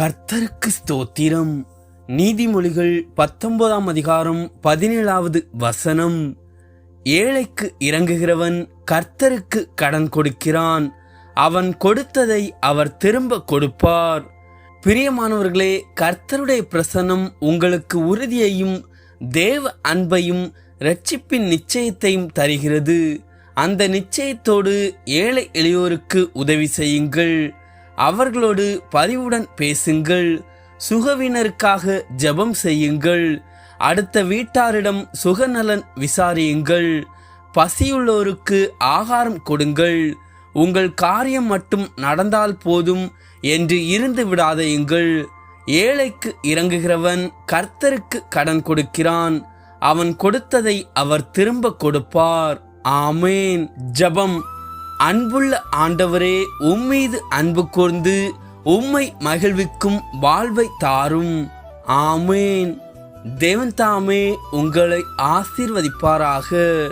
கர்த்தருக்கு ஸ்தோத்திரம். நீதிமொழிகள் பத்தொன்பதாம் அதிகாரம் பதினேழாவது வசனம். ஏழைக்கு இறங்குகிறவன் கர்த்தருக்கு கடன் கொடுக்கிறான். அவன் கொடுத்ததை அவர் திரும்ப கொடுப்பார். பிரியமானவர்களே கர்த்தருடைய பிரசன்னம் உங்களுக்கு உறுதியையும் தேவ அன்பையும் ரட்சிப்பின் நிச்சயத்தையும் தருகிறது. அந்த நிச்சயத்தோடு ஏழை எளியோருக்கு உதவி செய்யுங்கள். அவர்களோடு பரிவுடன் பேசுங்கள். சுகவினருக்காக ஜெபம் செய்யுங்கள். அடுத்த வீட்டாரிடம் சுகநலன் விசாரியுங்கள். பசியுள்ளோருக்கு ஆகாரம் கொடுங்கள். உங்கள் காரியம் மட்டும் நடந்தால் போதும் என்று இருந்து விடாதையுங்கள். ஏழைக்கு இறங்குகிறவன் கர்த்தருக்கு கடன் கொடுக்கிறான். அவன் கொடுத்ததை அவர் திரும்ப கொடுப்பார். ஆமேன். ஜெபம் அன்புள்ள ஆண்டவரே உம்மீது அன்பு கூர்ந்து உம்மை மகிழ்விக்கும் வாழ்வை தாரும். ஆமேன். தேவன் தாமே உங்களை ஆசீர்வதிப்பாராக.